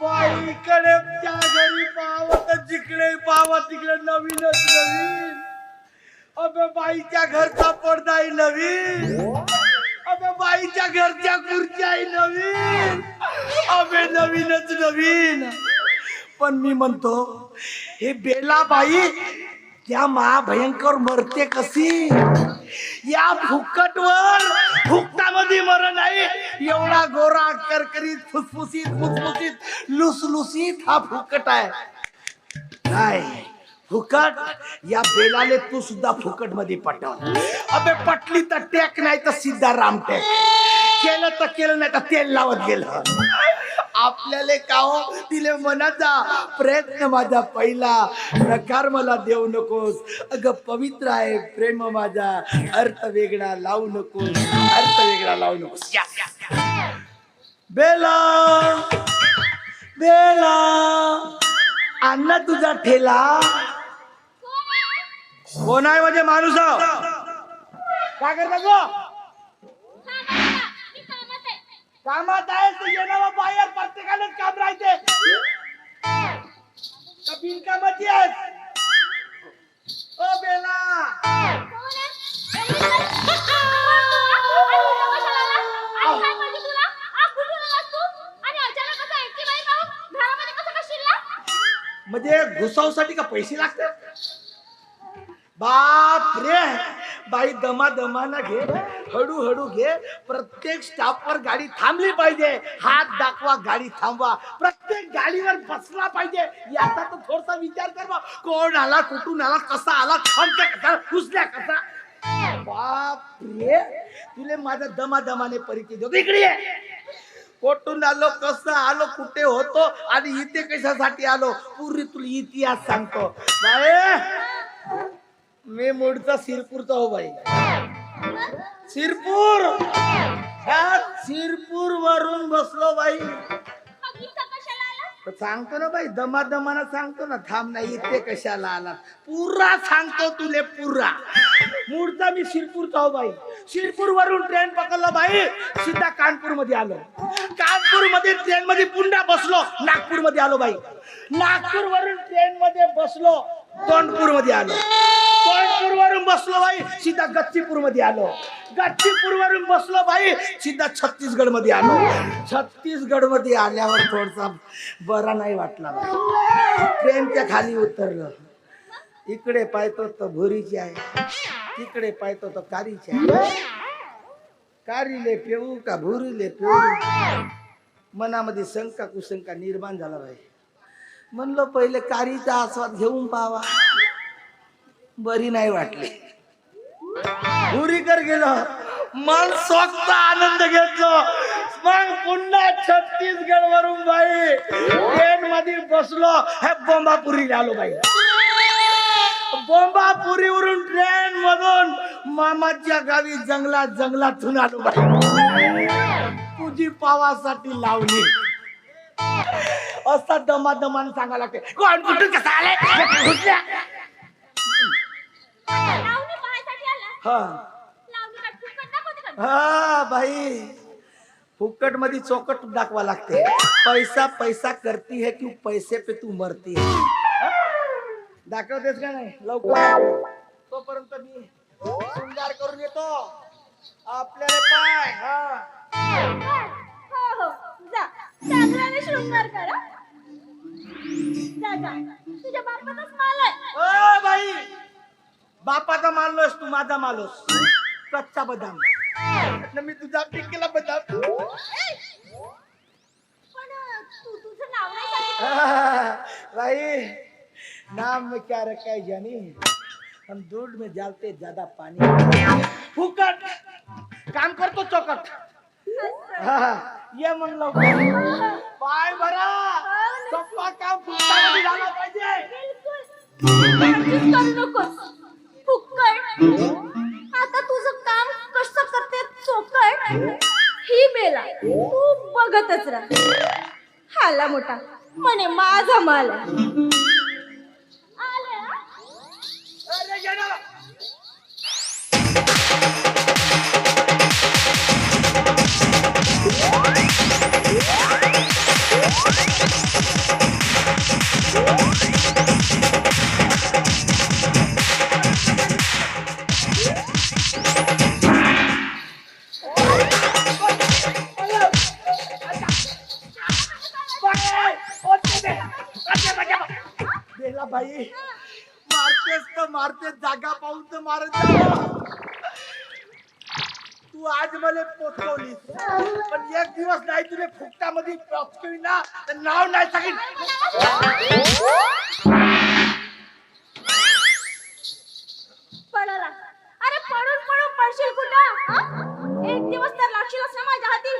बाईकडे त्या घरी पावत जिकडे पावा तिकडे नवीनच नवीन. अबे बाईच्या घरचा पडदाही नवीन. अबे बाईच्या घरच्या खुर्च्याही नवीन. अबे नवीनच नवीन. पण मी म्हणतो हे बेला बाई त्या महाभयंकर मरते कशी? या फुकटवर फुकटामध्ये मर नाही एवढा गोरा करकरीत फुसफुसीत फुसफुसीत लुसलुसीत हा फुकट आहे. नाही फुकट? या बेलाले तू सुद्धा फुकटमध्ये पटव. अबे पटली तर टेक नाही तर सिद्धा राम टेक. केलं तर केलं नाही तर तेल लावत गेलं. आपल्याला का हो तिले मनाचा? प्रयत्न माझा पहिला. प्रकार मला देऊ नकोस. अग पवित्र आहे प्रेम माझा. अर्थ वेगळा लावू नकोस. अर्थ वेगळा लावू नकोस. बेला बेला. अण्णा तुझा ठेला. कोण आहे म्हणजे माणूस? काय करता गो? कामात आहे तर येणार बाहेर प्रत्येकालाच काम राहते. का बिनकामाची आहेस? ओ बेला. म्हणजे घुसावसाठी का पैसे लागतात? बाप रे बाई दमा दमाना घे हळू हळू घे. प्रत्येक स्टॉपवर गाडी थांबली पाहिजे. हात दाखवा गाडी थांबवा. प्रत्येक गाडीवर बसला पाहिजे. याचा तर थोडासा विचार कर. बा. कोण आला कुठून आला कसा आला कसा घुसल्या कसा? बाप रे तुले माझा दमा दमाने परिचय देतो इकडे कोठून आलो कसं आलो कुठे होतो आणि इथे कशासाठी आलो? पूर्वी तुला इतिहास सांगतो. मी मूळचा सिरपूरचा हो बाई. सिरपूर ह्या सिरपूर वरून बसलो बाई. सांगतो ना बाई दमा दमाना सांगतो ना थांब नाही इथे कशाला आला पुरा सांगतो तुले पुरा. मूळचा मी शिरपूरचा हो बाई. शिरपूर वरून ट्रेन पकडला बाई सीधा कानपूरमध्ये आलो. कानपूरमध्ये ट्रेन मध्ये पुन्हा बसलो नागपूरमध्ये आलो बाई. नागपूर वरून ट्रेन मध्ये बसलो तोंडपूरमध्ये आलो. तोंडपूर वरून बसलो बाई सीधा गच्चीपूरमध्ये आलो. गच्चीपूर वरून बसलो बाई सीधा छत्तीसगडमध्ये आलो. छत्तीसगडमध्ये आल्यावर थोडसा बरा नाही वाटला बाई. ट्रेनच्या खाली उतरलं. इकडे पाहतो तर भुरीची आहे. तिकडे पाहतो तर कारीची आहे. कारीले पेऊ का भुरीले पेऊ? मनामध्ये शंका कुशंका निर्माण झाला बाई. म्हणलं पहिले कारीचा आस्वाद घेऊन पावा. बरी नाही वाटली. भुरीकर गेलो. मन स्वस्त आनंद घेतलो. मग पुन्हा छत्तीसगड वरून बाई. ट्रेन मध्ये बसलो हे बोंबापुरी आलो बाई. बोंबापुरीवरून ट्रेन मधून मामाच्या गावी जंगलात जंगलातून आलो बाई. तुझी पावासाठी लावली. असा दमा दमान सांगा लागते. कोण कुठून कसा आले. हा. हा बाई. फुकटमध्ये चौकट दाखवा लागते. पैसा पैसा करती है क्यों? पैसे पे तू मरती है. दाखवतेस का नाही? लवकर. तोपर्यंत मी शृंगार करून येतो. आपल्याला पाय हा. शृंगार करा. जा जा. तुझ्या बापाचाच माल आहे. O by! बापाचा मानलोस तू माझा मालोस कच्चा बदाम. वाटलं मी तुझा पिकला बदाम. पण तू तुझं नाव नाही सांगितलं. भाई नाम में क्या रखा है जानी? हम दूध में डालते ज्यादा पानी। फुकट! काम करतो चौकट। हा, ये मग लवकर। पाय भरा। सोप्पा काम फुकटामध्ये झाला पाहिजे। काळजीच करू नकोस. फुकट. ही बेला तू बघतच राहा. हाला मोठा. म्हणे माझा माल मारते जागा पाहून तर मारत तू आज मला पोचवलीस. पण एक दिवस नाही तुझे फुकटामध्ये ना तर नाव नाही सांगितलं अरे पडून पडून पडशील कुठं? एक दिवस तर लागशीलच ना माझ्या हाती.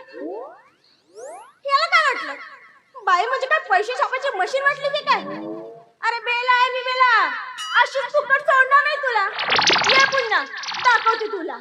याला काय वाटलं? बाई म्हणजे काय पैसे छापायची मशीन वाटली की काय? अरे बेला आहे मी बेला अशीच फुकट सोडणार नाही तुला. ये पुन्हा. दाखवते तुला.